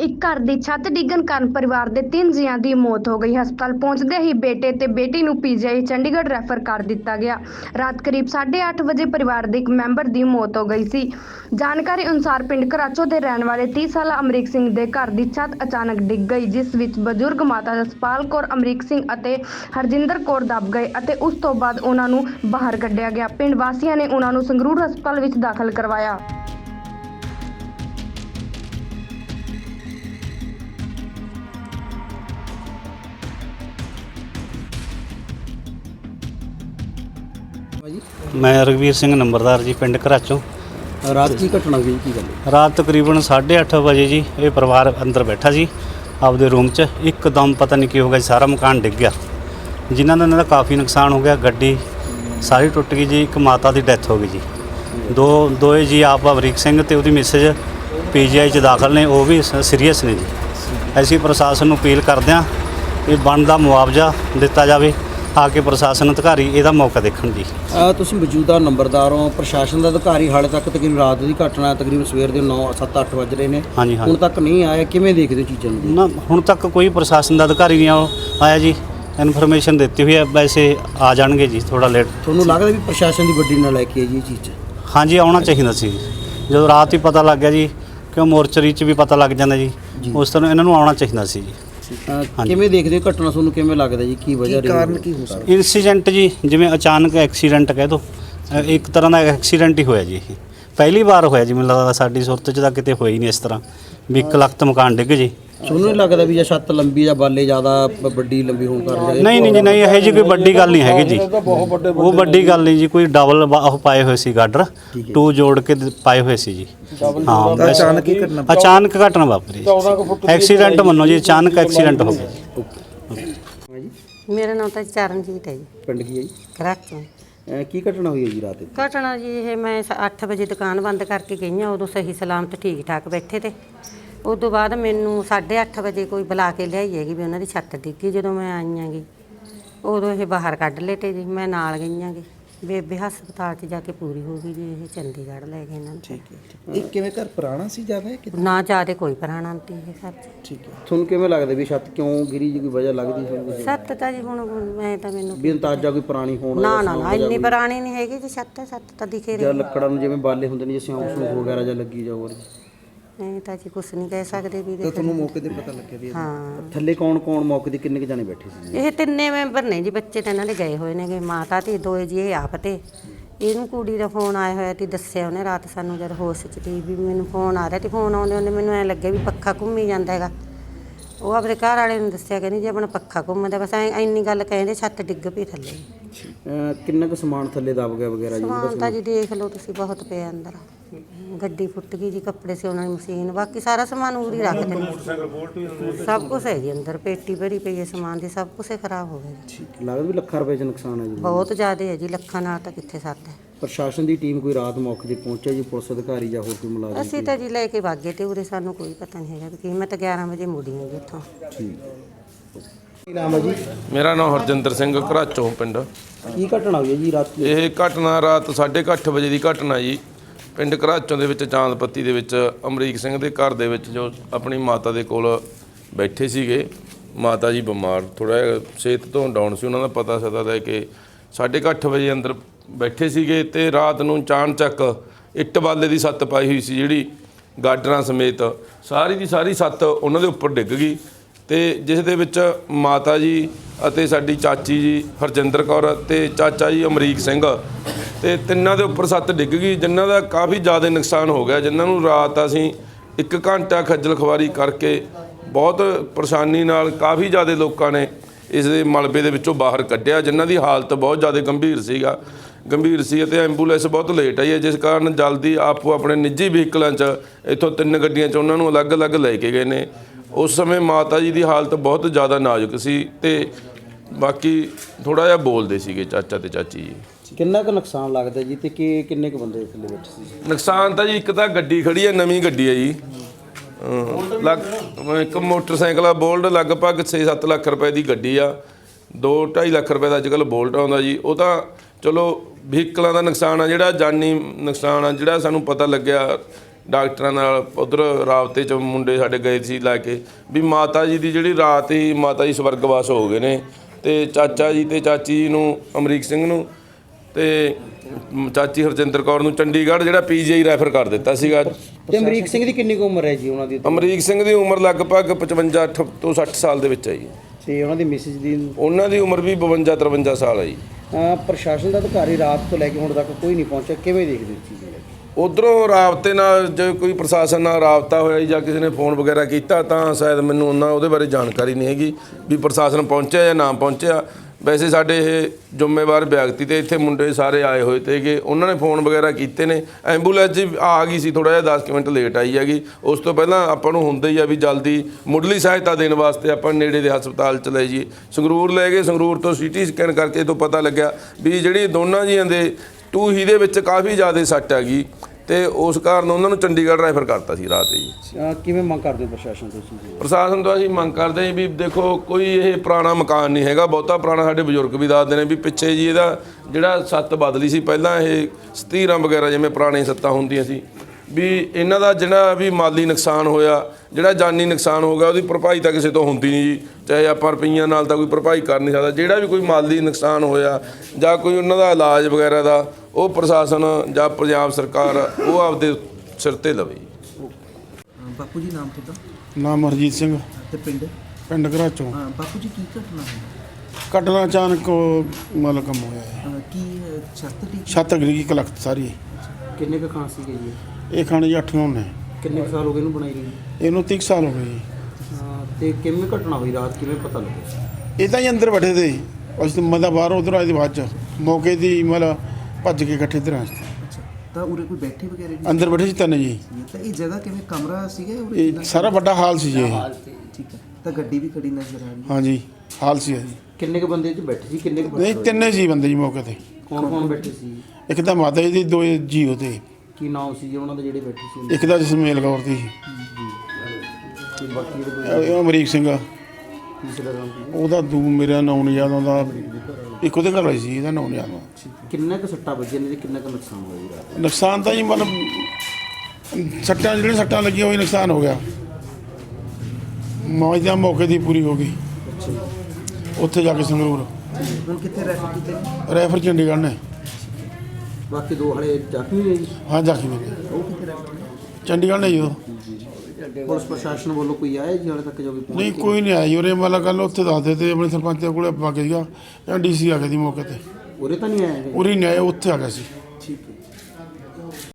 ਇੱਕ ਘਰ ਦੀ ਛੱਤ ਡਿੱਗਣ ਕਾਰਨ ਪਰਿਵਾਰ ਦੇ ਤਿੰਨ ਜੀਆਂ ਦੀ ਮੌਤ ਹੋ ਗਈ। ਹਸਪਤਾਲ ਪਹੁੰਚਦੇ ਹੀ ਬੇਟੇ ਤੇ ਬੇਟੀ ਨੂੰ ਪੀਜੀਆਈ ਚੰਡੀਗੜ੍ਹ ਰੈਫਰ ਕਰ ਦਿੱਤਾ ਗਿਆ। ਰਾਤ ਕਰੀਬ 8:30 ਵਜੇ ਪਰਿਵਾਰ ਦੇ ਇੱਕ ਮੈਂਬਰ ਦੀ ਮੌਤ ਹੋ ਗਈ ਸੀ। ਜਾਣਕਾਰੀ ਅਨੁਸਾਰ ਪਿੰਡ ਕਰਾਚੋ ਦੇ ਰਹਿਣ ਵਾਲੇ 30 ਸਾਲਾ ਅਮਰੀਕ ਸਿੰਘ ਦੇ ਘਰ ਦੀ ਛੱਤ ਅਚਾਨਕ ਡਿੱਗ ਗਈ, ਜਿਸ ਵਿੱਚ ਬਜ਼ੁਰਗ ਮਾਤਾ ਜਸਪਾਲ ਕੌਰ, ਅਮਰੀਕ ਸਿੰਘ ਅਤੇ ਹਰਜਿੰਦਰ ਕੌਰ ਦੱਬ ਗਏ ਅਤੇ ਉਸ ਤੋਂ ਬਾਅਦ ਉਹਨਾਂ ਨੂੰ ਬਾਹਰ ਕੱਢਿਆ ਗਿਆ। ਪਿੰਡ ਵਾਸੀਆਂ ਨੇ ਉਹਨਾਂ ਨੂੰ ਸੰਗਰੂਰ ਹਸਪਤਾਲ ਵਿੱਚ ਦਾਖਲ ਕਰਵਾਇਆ। ਮੈਂ ਰਗਵੀਰ ਸਿੰਘ ਨੰਬਰਦਾਰ ਜੀ ਪਿੰਡ ਘਰਾਚੋਂ। ਰਾਤ ਕੀ ਘਟਨਾ ਹੋਈ ਕੀ ਗੱਲ? ਰਾਤ ਤਕਰੀਬਨ 8:30 ਵਜੇ ਜੀ ਇਹ ਪਰਿਵਾਰ ਅੰਦਰ ਬੈਠਾ ਸੀ ਆਪਦੇ ਰੂਮ 'ਚ। ਇੱਕਦਮ ਪਤਾ ਨਹੀਂ ਕੀ ਹੋ ਗਿਆ ਜੀ ਸਾਰਾ ਮਕਾਨ ਡਿੱਗ ਗਿਆ। ਜਿਨ੍ਹਾਂ ਦਾ ਇਹਨਾਂ ਦਾ ਕਾਫੀ ਨੁਕਸਾਨ ਹੋ ਗਿਆ ਗੱਡੀ ਸਾਰੀ ਟੁੱਟ ਗਈ ਜੀ ਇੱਕ ਮਾਤਾ ਦੀ ਡੈਥ ਹੋ ਗਈ ਜੀ। ਦੋ ਦੋਏ ਜੀ ਆਪ ਅਮਰੀਕ ਸਿੰਘ ਤੇ ਉਹਦੀ ਮਿਸੇਜ ਪੀਜੀਆਈ 'ਚ ਦਾਖਲ ਨੇ ਉਹ ਵੀ ਸੀਰੀਅਸ ਨੇ ਜੀ। ਅਸੀਂ ਪ੍ਰਸ਼ਾਸਨ ਨੂੰ ਅਪੀਲ ਕਰਦੇ ਹਾਂ ਇਹ ਬਣਦਾ ਮੁਆਵਜ਼ਾ ਦਿੱਤਾ ਜਾਵੇ। ਆ ਕੇ ਪ੍ਰਸ਼ਾਸਨ ਅਧਿਕਾਰੀ ਇਹਦਾ ਮੌਕਾ ਦੇਖਣ ਜੀ। ਤੁਸੀਂ ਮੌਜੂਦਾ ਨੰਬਰਦਾਰ ਹੋ। ਪ੍ਰਸ਼ਾਸਨ ਦਾ ਅਧਿਕਾਰੀ ਹਾਲੇ ਤੱਕ ਤਕਰੀਬਨ ਰਾਤ ਦੀ ਘਟਨਾ ਹੈ, ਤਕਰੀਬਨ ਸਵੇਰ ਦੇ 9 7 8 ਵਜ ਰਹੇ ਨੇ। ਹਾਂਜੀ ਹੁਣ ਹਾਂਜੀ ਤੱਕ ਨਹੀਂ ਆਇਆ। ਕਿਵੇਂ ਦੇਖਦੇ ਹੋ ਚੀਜ਼ਾਂ ਨੂੰ? ਨਾ ਹੁਣ ਤੱਕ ਕੋਈ ਪ੍ਰਸ਼ਾਸਨ ਦਾ ਅਧਿਕਾਰੀ ਨਹੀਂ ਆ- ਆਇਆ ਜੀ। ਇਨਫੋਰਮੇਸ਼ਨ ਦਿੱਤੀ ਹੋਈ ਹੈ। ਵੈਸੇ ਆ ਜਾਣਗੇ ਜੀ ਥੋੜਾ ਲੇਟ। ਤੁਹਾਨੂੰ ਲੱਗਦਾ ਵੀ ਪ੍ਰਸ਼ਾਸਨ ਦੀ ਵੱਡੀ ਨਾਲ ਲੈ ਕੇ ਆਈ ਇਹ ਚੀਜ਼? ਹਾਂਜੀ ਆਉਣਾ ਚਾਹੀਦਾ ਸੀ। ਜਦੋਂ ਰਾਤ ਹੀ ਪਤਾ ਲੱਗ ਗਿਆ ਜੀ ਕਿਉਂ ਮੋਰਚਰੀ 'ਚ ਵੀ ਪਤਾ ਲੱਗ ਜਾਂਦਾ ਜੀ। ਜੀ। ਉਸ ਤਰ੍ਹਾਂ ਇਹਨਾਂ ਨੂੰ ਆਉਣਾ ਚਾਹੀਦਾ ਸੀ ਜੀ। ਅਹ। ਕਿਵੇਂ ਦੇਖਦੇ ਹੋ ਘਟਨਾ ਤੁਹਾਨੂੰ ਕਿਵੇਂ ਲੱਗਦਾ ਜੀ? ਕੀ ਵਜ੍ਹਾ ਰਹੀ ਕਾਰਨ ਕੀ ਹੋ ਸਕਦਾ? ਇਨਸੀਡੈਂਟ ਜੀ ਜਿਵੇਂ ਅਚਾਨਕ ਐਕਸੀਡੈਂਟ ਕਹਿ ਦੋ ਇੱਕ ਤਰ੍ਹਾਂ ਦਾ ਐਕਸੀਡੈਂਟ ਹੀ ਹੋਇਆ ਜੀ ਇਹ। ਪਹਿਲੀ ਵਾਰ ਹੋਇਆ ਜੀ ਮੈਨੂੰ ਲੱਗਦਾ ਸਾਡੀ ਸੁਰਤ 'ਚ ਤਾਂ ਕਿਤੇ ਹੋਈ ਨਹੀਂ ਇਸ ਤਰ੍ਹਾਂ। ਵੀ ਇੱਕ ਲੱਖ ਮਕਾਨ ਡਿੱਗ ਜੀ। ਤੁਹਾਨੂੰ ਨਹੀਂ ਲੱਗਦਾ ਵੀ ਜੇ ਛੱਤ ਲੰਬੀ ਜਾਂ ਬਾਲੇ ਜ਼ਿਆਦਾ ਬ- ਵੱਡੀ ਲੰਬੀ ਹੋਣ ਕਾਰਨ ਨਹੀਂ ਨਹੀਂ ਜੀ ਨਹੀਂ ਇਹ ਜੀ ਕੋਈ ਵੱਡੀ ਗੱਲ ਨਹੀਂ ਹੈਗੀ ਜੀ। ਉਹ ਵੱਡੀ ਗੱਲ ਨਹੀਂ ਜੀ ਕੋਈ ਡਬਲ ਉਹ ਪਾਏ ਹੋਏ ਸੀ ਗਾਡਰ। ਟੂ ਜੋੜ ਕੇ ਦ- ਪਾਏ ਹੋਏ ਸੀ ਜੀ। ਹਾਂ ਬਸ- ਅਚਾਨਕ ਹੀ ਘਟਨਾ ਅਚਾਨਕ ਘਟਨਾ ਵਾਪਰੀ ਐਕਸੀਡੈਂਟ ਮੰਨੋ ਜੀ ਅਚਾਨਕ ਐਕਸੀਡੈਂਟ ਹੋ ਗਿਆ ਮੇਰਾ ਨਾਮ ਤਾਂ ਚਰਨਜੀਤ ਹੈ ਜੀ। ਪਿੰਡ ਕੀ ਹੈ ਜੀ? ਕਰਾਚੋਂ ਅਹ ਕੀ ਘਟਨਾ ਹੋਈ ਹੈ ਜੀ ਰਾਤ ਨੂੰ ਘਟਨਾ ਜੀ ਇਹ ਮੈਂ 8 ਵਜੇ ਦੁਕਾਨ ਬੰਦ ਕਰਕੇ ਗਈ ਹਾਂ ਉਦੋਂ ਸਹੀ ਸਲਾਮਤ ਠੀਕ ਠਾਕ ਬੈਠੇ ਤੇ। ਉਸ ਤੋਂ ਬਾਅਦ ਮੈਨੂੰ 8:30 ਵਜੇ ਕੋਈ ਬੁਲਾ ਕੇ ਲਿਆਈ ਹੈਗੀ ਵੀ ਉਹਨਾਂ ਦੀ ਛੱਤ ਡਿੱਗੀ ਜਦੋਂ ਮੈਂ ਆਈ ਆਂਗੀ ਉਦੋਂ ਇਹ ਬਾਹਰ ਕੱਢ ਤੇ ਜੀ ਮੈਂ ਨਾਲ ਗਈ ਆਂਗੀ ਬੇਬੇ ਹਸਪਤਾਲ 'ਚ ਜਾ ਕੇ ਪੂਰੀ ਹੋ ਗਈ ਜੀ ਇਹ ਚੰਡੀਗੜ੍ਹ ਲੈ ਗਏ ਇਹਨਾਂ ਨੂੰ। ਠੀਕ ਹੈ ਇਹ ਕਿਵੇਂ ਘਰ ਪੁਰਾਣਾ ਸੀ ਜ਼ਿਆਦਾ ਹੈ ਕਿ ਨਾ ਜ਼ਿਆਦੇ ਕੋਈ ਪ੍ਰਾਣਾ ਨਹੀਂ ਇਹ ਘਰ 'ਚ। ਠੀਕ ਹੈ। ਤੁਹਾਨੂੰ ਕਿਵੇਂ ਲੱਗਦਾ ਵੀ ਛੱਤ ਕਿਉਂ ਗਿਰੀ ਜੀ ਕੋਈ ਵਜ੍ਹਾ ਲੱਗਦੀ ਤੁਹਾਨੂੰ ਛੱਤ ਤਾਂ ਜੀ ਹੁਣ ਮੈਂ ਤਾਂ ਮੈਨੂੰ ਵੀ ਅੰਦਾਜ਼ਾ ਕੋਈ ਪੁਰਾਣੀ ਹੋਣ ਨਾ ਨਾ ਨਾ ਇੰਨੀ ਪੁਰਾਣੀ ਨਹੀਂ ਹੈਗੀ ਜੀ ਛੱਤ ਛੱਤ ਤਾਂ ਦਿਖੇ ਰਹੀ। ਜਾਂ ਲੱਕੜਾਂ ਨੂੰ ਜਿਵੇਂ ਬਾਲੇ ਹੁੰਦੇ ਨੇ ਜਿਵੇਂ ਸਿਉਂਕ ਸੂਕ ਵਗੈਰਾ ਜਾਂ ਲੱਗੀ ਜਾ ਹੋਰ। ਐਂ ਤਾਂ ਜੀ ਕੁਛ ਨਹੀਂ ਕਹਿ ਸਕਦੇ ਵੀ ਤਾਂ ਦੇਖ ਤੁਹਾਨੂੰ ਮੌਕੇ ਤੇ ਪਤਾ ਲੱਗਿਆ ਵੀ ਹਾਂ। ਥੱਲੇ ਕੌਣ ਕੌਣ ਮੌਕੇ ਦੇ ਕਿੰਨੇ ਕੁ ਜਾਣੇ ਬੈਠੇ ਸੀ ਇਹ ਤਿੰਨੇ ਮੈਂਬਰ ਨੇ ਜੀ ਬੱਚੇ ਤਾਂ ਇਹਨਾਂ ਦੇ ਗਏ ਹੋਏ ਨੇਗੇ ਮਾਤਾ ਤੇ ਦੋਏ ਜੀ ਇਹ ਆਪ ਤੇ। ਇਹਨੂੰ ਕੁੜੀ ਦਾ ਫੋਨ ਆਇਆ ਹੋਇਆ ਤੇ ਦੱਸਿਆ ਉਹਨੇ ਰਾਤ ਸਾਨੂੰ ਜਦ ਹੋਸ਼ ਚ ਤੀ ਵੀ ਮੈਨੂੰ ਫੋਨ ਆ ਰਿਹਾ ਤੇ ਫੋਨ ਆਉਂਦੇ ਉਹਨੇ ਮੈਨੂੰ ਐ ਲੱਗਿਆ ਵੀ ਪੱਖਾ ਘੁੰਮੀ ਜਾਂਦਾ ਹੈਗਾ। ਉਹ ਆਪਣੇ ਘਰ ਵਾਲੇ ਨੂੰ ਦੱਸਿਆ ਕਹਿੰਦੀ ਜੀ ਆਪਣਾ ਪੱਖਾ ਘੁੰਮਦਾ ਬਸ ਐ ਇੰਨੀ ਗੱਲ ਕਹਿੰਦੇ ਛੱਤ ਡਿੱਗ ਪਈ ਥੱਲੇ। ਅਹ ਕਿੰਨਾ ਕੁ ਸਮਾਨ ਥੱਲੇ ਦਬ ਗਿਆ ਵਗੈਰਾ ਜੀ? ਸਮਾਨ ਤਾਂ ਜੀ ਦੇਖ ਲਓ ਤੁਸੀਂ ਬਹੁਤ ਪਿਆ ਅੰਦਰ। ਗੱਡੀ ਫੁੱਟ ਗਈ ਜੀ ਕੱਪੜੇ ਸਿਉਣ ਦੀ ਮਸ਼ੀਨ ਬਾਕੀ ਸਾਰਾ ਸਮਾਨ ਉਰੀ ਰੱਖਦੇ ਨੇ। ਸਭ ਕੁਝ ਹੈ ਜੀ ਅੰਦਰ ਪੇਟੀ ਭਰੀ ਪਈ ਹੈ ਸਮਾਨ ਦੀ ਸਭ ਕੁਝ ਖਰਾਬ ਹੋ ਗਿਆ ਜੀ। ਲੱਗਦਾ ਵੀ ਲੱਖਾਂ ਰੁਪਏ ਚ ਨੁਕਸਾਨ ਹੈ ਜੀ। ਬਹੁਤ ਜ਼ਿਆਦਾ ਹੈ ਜੀ ਲੱਖਾਂ ਨਾਲ ਤਾਂ ਕਿੱਥੇ ਸਰਦਾ ਹੈ। ਪ੍ਰਸ਼ਾਸਨ ਦੀ ਟੀਮ ਕੋਈ ਰਾਤ ਮੌਕੇ ਤੇ ਪਹੁੰਚਿਆ ਜੀ ਪੁਲਿਸ ਅਧਿਕਾਰੀ ਜਾਂ ਹੋਰ ਕੋਈ ਮੁਲਾਜ਼ਮ ਅਸੀਂ ਤਾਂ ਜੀ ਲੈ ਕੇ ਭਾਗੇ ਤੇ ਉਰੇ ਸਾਨੂੰ ਕੋਈ ਪਤਾ ਨਹੀਂ ਹੈਗਾ ਵੀ ਕੀ ਮੈਂ ਤਾਂ 11 ਵਜੇ ਮੁੜੀ ਹਾਂ ਜੀ ਇੱਥੋਂ। ਠੀਕ ਕੀ ਨਾਮ ਹੈ ਜੀ? ਮੇਰਾ ਨਾਮ ਹਰਜਿੰਦਰ ਸਿੰਘ ਘਰਾਚੋਂ ਪਿੰਡ। ਕੀ ਘਟਨਾ ਹੋਈ ਹੈ ਜੀ ਰਾਤ? ਨੂੰ? ਇਹ ਘਟਨਾ ਰਾਤ 8:30 ਵਜੇ ਦੀ ਘਟਨਾ ਜੀ। ਪਿੰਡ ਘਰਾਚੋਂ ਦੇ ਵਿੱਚ, ਚਾਂਦਪੱਤੀ ਦੇ ਵਿੱਚ, ਅਮਰੀਕ ਸਿੰਘ ਦੇ ਘਰ ਦੇ ਵਿੱਚ ਜੋ ਆਪਣੀ ਮਾਤਾ ਦੇ ਕੋਲ ਬੈਠੇ ਸੀਗੇ। ਮਾਤਾ ਜੀ ਬਿਮਾਰ ਥੋੜਾ ਸਿਹਤ ਤੋਂ ਡਾਊਨ ਸੀ, ਉਹਨਾਂ ਦਾ ਪਤਾ ਸਦਾ ਦਾ ਕਿ 8:30 ਵਜੇ ਅੰਦਰ ਬੈਠੇ ਸੀਗੇ ਤੇ ਰਾਤ ਨੂੰ ਚਾਣਚੱਕ ਇੱਟ ਬਾਲੇ ਦੀ ਸੱਤ ਪਾਈ ਹੋਈ ਸੀ ਜਿਹੜੀ ਗਾਡਰਾਂ ਸਮੇਤ। ਸਾਰੀ ਦੀ ਸਾਰੀ ਸੱਤ ਉਹਨਾਂ ਦੇ ਉੱਪਰ ਡਿੱਗ ਗਈ ਤੇ ਜਿਸ ਦੇ ਵਿੱਚ ਮਾਤਾ ਜੀ ਅਤੇ ਸਾਡੀ ਚਾਚੀ ਜੀ ਹਰਜਿੰਦਰ ਕੌਰ ਅਤੇ ਚਾਚਾ ਜੀ ਅਮਰੀਕ ਸਿੰਘ ਤੇ ਤਿੰਨਾਂ ਦੇ ਉੱਪਰ ਸੱਤ ਡਿੱਗ ਗਈ, ਜਿਨ੍ਹਾਂ ਦਾ ਕਾਫੀ ਜ਼ਿਆਦਾ ਨੁਕਸਾਨ ਹੋ ਗਿਆ, ਜਿਨ੍ਹਾਂ ਨੂੰ ਰਾਤ ਅਸੀਂ ਇੱਕ ਘੰਟਾ ਖੱਜਲ ਖਵਾਰੀ ਕਰਕੇ ਬਹੁਤ ਪਰੇਸ਼ਾਨੀ ਨਾਲ ਕਾਫੀ ਜ਼ਿਆਦਾ ਲੋਕਾਂ ਨੇ ਇਸ ਦੇ ਮਲਬੇ ਦੇ ਵਿੱਚੋਂ ਬਾਹਰ ਕੱਢਿਆ, ਜਿਨ੍ਹਾਂ ਦੀ ਹਾਲਤ ਬਹੁਤ ਜ਼ਿਆਦਾ ਗੰਭੀਰ ਸੀਗਾ। ਗੰਭੀਰ ਸੀ ਅਤੇ ਐਂਬੂਲੈਂਸ ਬਹੁਤ ਲੇਟ ਆਈ ਹੈ, ਜਿਸ ਕਾਰਨ ਜਲਦੀ ਆਪੋ ਆਪਣੇ ਨਿੱਜੀ ਵਹੀਕਲਾਂ 'ਚ ਇੱਥੋਂ ਤਿੰਨ ਗੱਡੀਆਂ 'ਚ ਉਹਨਾਂ ਨੂੰ ਅਲੱਗ-ਅਲੱਗ ਲੈ ਕੇ ਗਏ ਨੇ। ਉਸ ਸਮੇਂ ਮਾਤਾ ਜੀ ਦੀ ਹਾਲਤ ਬਹੁਤ ਜ਼ਿਆਦਾ ਨਾਜ਼ੁਕ ਸੀ ਤੇ ਬਾਕੀ ਥੋੜਾ ਜਿਹਾ ਬੋਲਦੇ ਸੀਗੇ ਚਾਚਾ ਤੇ ਚਾਚੀ ਜੀ। ਕਿੰਨਾ ਕੁ ਨੁਕਸਾਨ ਲੱਗਦਾ ਜੀ ਤੇ ਕਿ ਕਿੰਨੇ ਕੁ ਬੰਦੇ ਥੱਲੇ ਬੈਠੇ ਸੀ? ਨੁਕਸਾਨ ਤਾਂ ਜੀ ਇੱਕ ਤਾਂ ਗੱਡੀ ਖੜੀ ਹੈ, ਨਵੀਂ ਗੱਡੀ ਹੈ ਜੀ। ਅਹ ਲੱਗ ਇੱਕ ਮੋਟਰਸਾਈਕਲ ਆ, ਬੋਲਟ ਲਗਭਗ 6-7 ਲੱਖ ਰੁਪਏ ਦੀ ਗੱਡੀ ਆ। 2-2.5 ਲੱਖ ਰੁਪਏ ਦਾ ਅੱਜਕੱਲ ਬੋਲਟ ਆਉਂਦਾ ਜੀ। ਉਹ ਤਾਂ ਚਲੋ ਵਹੀਕਲਾਂ ਦਾ ਨੁਕਸਾਨ ਆ, ਜਿਹੜਾ ਜਾਨੀ ਨੁਕਸਾਨ ਆ, ਜਿਹੜਾ ਸਾਨੂੰ ਪਤਾ ਲੱਗਿਆ ਡਾਕਟਰਾਂ ਨਾਲ, ਉਧਰ ਰਾਬਤੇ ਚ ਮੁੰਡੇ ਸਾਡੇ ਗਏ ਸੀ ਲੈ ਕੇ, ਵੀ ਮਾਤਾ ਜੀ ਦੀ ਜਿਹੜੀ ਰਾਤ ਹੀ ਮਾਤਾ ਜੀ ਸਵਰਗਵਾਸ ਹੋ ਗਏ ਨੇ। ਤੇ ਚਾਚਾ ਜੀ ਤੇ ਚਾਚੀ ਜੀ ਨੂੰ, ਅਮਰੀਕ ਸਿੰਘ ਨੂੰ ਤੇ ਚਾਚੀ ਹਰਜਿੰਦਰ ਕੌਰ ਨੂੰ ਚੰਡੀਗੜ੍ਹ ਜਿਹੜਾ ਪੀਜੀਆਈ ਰੈਫਰ ਕਰ ਦਿੱਤਾ ਸੀਗਾ। ਤੇ ਅਮਰੀਕ ਸਿੰਘ ਦੀ ਕਿੰਨੀ ਕੁ ਉਮਰ ਹੈ ਜੀ ਉਹਨਾਂ ਦੀ? ਅਮਰੀਕ ਸਿੰਘ ਦੀ ਉਮਰ ਲਗਭਗ 55 ਅੱਠ ਤੋਂ 60 ਸਾਲ ਦੇ ਵਿੱਚ ਹੈ ਜੀ। ਤੇ ਉਹਨਾਂ ਦੀ ਮਿਸਿਸ ਦੀ ਉਹਨਾਂ ਦੀ ਉਮਰ ਵੀ 52 53 ਸਾਲ ਹੈ ਜੀ। ਪ੍ਰਸ਼ਾਸਨ ਦਾ ਅਧਿਕਾਰੀ ਰਾਤ ਤੋਂ ਲੈ ਕੇ ਹੁਣ ਤੱਕ ਕੋਈ ਨਹੀਂ ਪਹੁੰਚਿਆ। ਕਿਵੇਂ ਦੇਖਦੇ ਹੋ ਚੀਜ਼ ਨੂੰ? ਉਧਰੋਂ ਰਾਬਤੇ ਨਾਲ ਜੇ ਕੋਈ ਪ੍ਰਸ਼ਾਸਨ ਨਾਲ ਰਾਬਤਾ ਹੋਇਆ ਜਾਂ ਕਿਸੇ ਨੇ ਫੋਨ ਵਗੈਰਾ ਕੀਤਾ ਤਾਂ ਸ਼ਾਇਦ ਮੈਨੂੰ ਉਹਨਾਂ ਉਹਦੇ ਬਾਰੇ ਜਾਣਕਾਰੀ ਨਹੀਂ ਹੈਗੀ ਵੀ ਪ੍ਰਸ਼ਾਸਨ ਪਹੁੰਚਿਆ ਜਾਂ ਨਾ ਪਹੁੰਚਿਆ। ਵੈਸੇ ਸਾਡੇ ਇਹ ਜ਼ਿੰਮੇਵਾਰ ਵਿਅਕਤੀ ਤੇ ਇੱਥੇ ਮੁੰਡੇ ਸਾਰੇ ਆਏ ਹੋਏ ਤੇਗੇ ਉਹਨਾਂ ਨੇ ਫੋਨ ਵਗੈਰਾ ਕੀਤੇ ਨੇ। ਐਂਬੂਲੈਂਸ ਜੀ ਆ ਗਈ ਸੀ ਥੋੜਾ ਜਿਹਾ 10 ਕੁ ਮਿੰਟ ਲੇਟ ਆਈ ਹੈਗੀ। ਉਸ ਤੋਂ ਪਹਿਲਾਂ ਆਪਾਂ ਨੂੰ ਹੁੰਦਾ ਹੀ ਆ ਵੀ ਜਲਦੀ ਮੁੱਢਲੀ ਸਹਾਇਤਾ ਦੇਣ ਵਾਸਤੇ ਆਪਾਂ ਨੇੜੇ ਦੇ ਹਸਪਤਾਲ ਚ ਲੈ ਜਾਈਏ। ਸੰਗਰੂਰ ਲੈ ਗਏ, ਸੰਗਰੂਰ ਤੋਂ ਸੀਟੀ ਸਕੈਨ ਕਰਕੇ ਤੋਂ ਪਤਾ ਲੱਗਿਆ ਵੀ ਜਿਹੜੀ ਦੋਨਾਂ ਜੀਆਂ ਦੇ ਟੂਹੀ ਦੇ ਵਿੱਚ ਕਾਫੀ ਜ਼ਿਆਦਾ ਸੱਟ ਹੈਗੀ। ਤੇ ਉਸ ਕਾਰਨ ਉਹਨਾਂ ਨੂੰ ਚੰਡੀਗੜ੍ਹ ਰੈਫਰ ਕਰਤਾ ਸੀ ਰਾਤ ਜੀ। ਅਹ ਕਿਵੇਂ ਮੰਗ ਕਰਦੇ ਹੋ ਪ੍ਰਸ਼ਾਸਨ ਤੋਂ ਦੀ? ਪ੍ਰਸ਼ਾਸਨ ਤੋਂ ਅਸੀਂ ਮੰਗ ਕਰਦੇ ਹਾਂ ਵੀ ਦੇਖੋ ਕੋਈ ਇਹ ਪੁਰਾਣਾ ਮਕਾਨ ਨਹੀਂ ਹੈਗਾ ਬਹੁਤਾ ਪੁਰਾਣਾ ਸਾਡੇ ਬਜ਼ੁਰਗ ਵੀ ਦੱਸਦੇ ਨੇ ਵੀ ਪਿੱਛੇ ਜੀ ਇਹਦਾ ਜਿਹੜਾ ਸੱਤ ਬਦਲੀ ਸੀ ਪਹਿਲਾਂ ਇਹ ਸਤੀਰਾਂ ਵਗੈਰਾ ਜਿਵੇਂ ਪੁਰਾਣੀ ਸੱਤਾਂ ਹੁੰਦੀਆਂ ਸੀ ਵੀ ਇਹਨਾਂ ਦਾ ਜਿਹੜਾ ਵੀ ਮਾਲੀ ਨੁਕਸਾਨ ਹੋਇਆ ਜਿਹੜਾ ਜਾਨੀ ਨੁਕਸਾਨ ਹੋ ਗਿਆ ਉਹਦੀ ਭਰਪਾਈ ਤਾਂ ਕਿਸੇ ਤੋਂ ਹੁੰਦੀ ਨਹੀਂ ਜੀ। ਚਾਹੇ ਆਪਾਂ ਰੁਪਈਆਂ ਨਾਲ ਤਾਂ ਕੋਈ ਭਰਪਾਈ ਕਰ ਨਹੀਂ ਸਕਦਾ ਜਿਹੜਾ ਵੀ ਕੋਈ ਮਾਲੀ ਨੁਕਸਾਨ ਹੋਇਆ ਜਾਂ ਕੋਈ ਉਹਨਾਂ ਦਾ ਇਲਾਜ ਵਗੈਰਾ ਦਾ ਉਹ ਪ੍ਰਸ਼ਾਸਨ ਜਾਂ ਪੰਜਾਬ ਸਰਕਾਰ ਉਹ ਆਪਦੇ ਸਿਰ ਤੇ ਲਵੇ। ਬਾਪੂ ਜੀ ਨਾਮ ਤੁਹਾਡਾ ਨਾਮ ਹਰਜੀਤ ਸਿੰਘ। ਤੇ ਪਿੰਡ? ਪਿੰਡ ਘਰਾਚੋਂ। ਅ, ਬਾਪੂ ਜੀ ਕੀ ਘਟਨਾ ਹੋਈ? ਕੱਟਣਾ ਅਚਾਨਕ ਮਤਲਬ ਕੰਮ ਹੋਇਆ। ਹੈ ਕੀ ਛੱਤ ਦੀ ਛੱਤ ਗਿਰ ਗਈ ਕਲਖਤ ਸਾਰੀ। ਕਿੰਨੇ ਕੁ ਖਾਂ ਸੀਗੇ ਜੀ? ਇਹ ਖਾਣੇ ਜੀ 8 ਨੇ ਕਿੰਨੇ ਸਾਲ ਹੋ ਗਏ ਇਹਨੂੰ ਬਣਾਈ ਨੂੰ? ਇਹਨੂੰ 30 ਸਾਲ ਹੋ ਗਏ ਜੀ। ਤੇ ਕਿਵੇਂ ਘਟਨਾ ਹੋਈ ਰਾਤ? ਕਿਵੇਂ ਪਤਾ ਲੱਗਿਆ? ਇਹ ਤਾਂ ਹੀ ਅੰਦਰ ਬੈਠੇ ਤੇ ਅਸੀਂ ਮਦਾ ਬਾਹਰ ਉਧਰ ਆਏ ਦੇ ਬਾਅਦ ਚ। ਮੌਕੇ ਦੀ ਮਤਲਬ ਭੱਜ ਕੇ ਇਕੱਠੇ ਇੱਧਰ ਆਏ ਸੀ। ਅੱਛਾ ਤਾਂ ਉਰੇ ਕੋਈ ਬੈਠੇ ਵਗੈਰੇ ਨਹੀਂ? ਅੰਦਰ ਬੈਠੇ ਸੀ ਤਿੰਨ ਜੀ। ਸੀ? ਤਾਂ ਇਹ ਜਗ੍ਹਾ ਕਿਵੇਂ ਕਮਰਾ ਸੀਗਾ ਉਰੇ ਇਹ ਸਾਰਾ ਵੱਡਾ ਹਾਲ ਸੀ ਜੀ ਇਹ। ਠੀਕ ਹੈ। ਤਾਂ ਗੱਡੀ ਵੀ ਖੜੀ ਨਜ਼ਰ ਆ ਰਹੀ ਹੈ। ਹਾਂਜੀ ਹਾਲ ਸੀ ਜੀ। ਕਿੰਨੇ ਕੁ ਬੰਦੇ ਚ ਬੈਠੇ ਸੀ ਕਿੰਨੇ ਕੁ ਨਹੀਂ ਤਿੰਨੇ ਸੀ ਬੰਦੇ ਜੀ ਮੌਕੇ ਤੇ। ਕੌਣ ਕੌਣ ਬੈਠੇ ਸੀ? ਇੱਕ ਤਾਂ ਮਾਤਾ ਜੀ ਦੀ ਦੋ ਜੀ ਉਹਦੇ। ਕੀ ਨਾਮ ਸੀ ਜੀ ਉਹਨਾਂ ਦੇ ਜਿਹੜੇ ਬੈਠੇ ਸੀ? ਇੱਕ ਤਾਂ ਜਸਮੇਲ ਕੌਰ ਦੀ। ਤੇ ਬਾਕੀ ਜਿਹੜੇ ਇਹ ਇਹ ਅਮਰੀਕ ਸਿੰਘ। ਨਾਮ ਉਹਦਾ ਦੂ ਮੇਰਾ ਨਾਮ ਨਹੀਂ ਯਾਦ ਆਉਂਦਾ। ਇੱਕ ਉਹਦੇ ਘਰ ਵਾਲੀ ਸੀ ਇਹਦਾ ਨਾਮ ਨਹੀਂ ਯਾਦ ਆਉਂਦਾ। ਕਿੰਨੇ ਕੁ ਸੱਟਾਂ ਵੱਜੀਆਂ ਨੇ ਤੇ ਕਿੰਨਾ ਕੁ ਨੁਕਸਾਨ ਹੋਇਆ ਜੀ ਰਾਤ ਨੁਕਸਾਨ ਤਾਂ ਜੀ ਮਤਲਬ ਸੱਟਾਂ ਜਿਹੜੀਆਂ ਸੱਟਾਂ ਲੱਗੀਆਂ ਹੋਈ ਨੁਕਸਾਨ ਹੋ ਗਿਆ। ਮੌਜ ਦਾ ਮੌਕੇ ਦੀ ਪੂਰੀ ਹੋ ਗਈ। ਉੱਥੇ ਜਾ ਕੇ ਸੰਗਰੂਰ। ਹੁਣ ਕਿੱਥੇ ਰੈਫਰ ਕੀਤੇ? ਨੇ? ਰੈਫਰ ਚੰਡੀਗੜ੍ਹ ਨੇ। ਬਾਕੀ ਦੋ ਹਲੇ ਜ਼ਖਮੀ ਨੇ ਜੀ? ਹਾਂ ਜਾ ਕੇ ਉਹ ਕਿੱਥੇ ਰੈਫਰ ਨੇ ਚੰਡੀਗੜ੍ਹ ਨੇ ਜੀ ਉਹ। ਪੁਲਿਸ ਪ੍ਰਸ਼ਾਸਨ ਵੱਲੋਂ ਕੋਈ ਆਇਆ ਜੀ ਹਲੇ ਤੱਕ ਜੋ ਵੀ ਪਹੁੰਚ ਨਹੀਂ? ਕੋਈ ਨਹੀਂ ਆਇਆ ਜੀ ਉਰੇ ਮਤਲਬ ਕੱਲ ਉੱਥੇ ਦੱਸਦੇ ਤੇ ਆਪਣੇ ਸਰਪੰਚ ਦੇ ਕੋਲੇ ਪਾ ਕੇ ਗਿਆ ਡੀਸੀ ਆ ਗਿਆ ਦੀ ਮੌਕੇ ਤੇ ਉਰੇ ਤਾਂ ਨਹੀਂ ਆਇਆ ਹੈਗਾ ਜੀ? ਉਰੀ ਨਹੀਂ ਆਇਆ ਉੱਥੇ ਆ ਗਿਆ ਸੀ